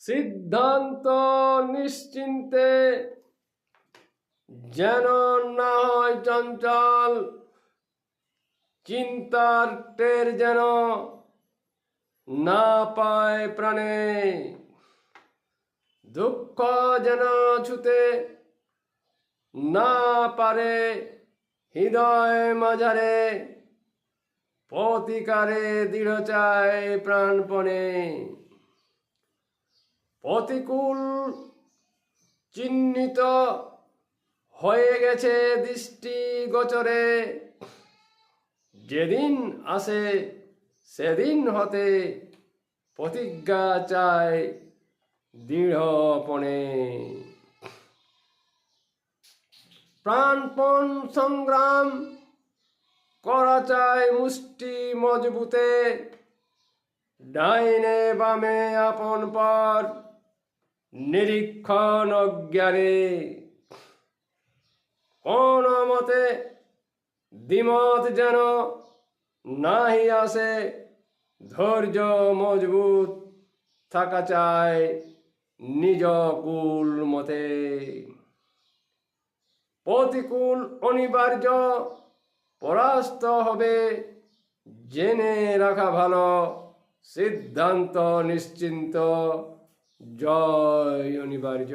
সিদ্ধান্ত নিশ্চিন্তে যেন না হয় চঞ্চল, চিন্তার টের যেন না পায় প্রাণে। দুঃখ যেন ছুতে না পারে হৃদয় মাঝারে, প্রতিকারে দৃঢ় চায় প্রাণপণে। প্রতিকূল চিহ্নিত হয়ে গেছে দৃষ্টি গোচরে। যেদিন আসে, সেদিন হতে প্রতিজ্ঞা চায় দৃঢ়পণে। প্রাণপণ সংগ্রাম করা চায় মুষ্টি মজবুতে। ডাইনে বামে আপন পর নিরীক্ষণ অজ্ঞানে কোন মতে দ্বিমত যেন নাহি আসে, ধৈর্য মজবুত থাকা চায় নিজ কুল মতে। প্রতিকূল অনিবার্য পরাস্ত হবে, জেনে রাখা ভালো সিদ্ধান্ত নিশ্চিন্ত। জয় অনিবার্য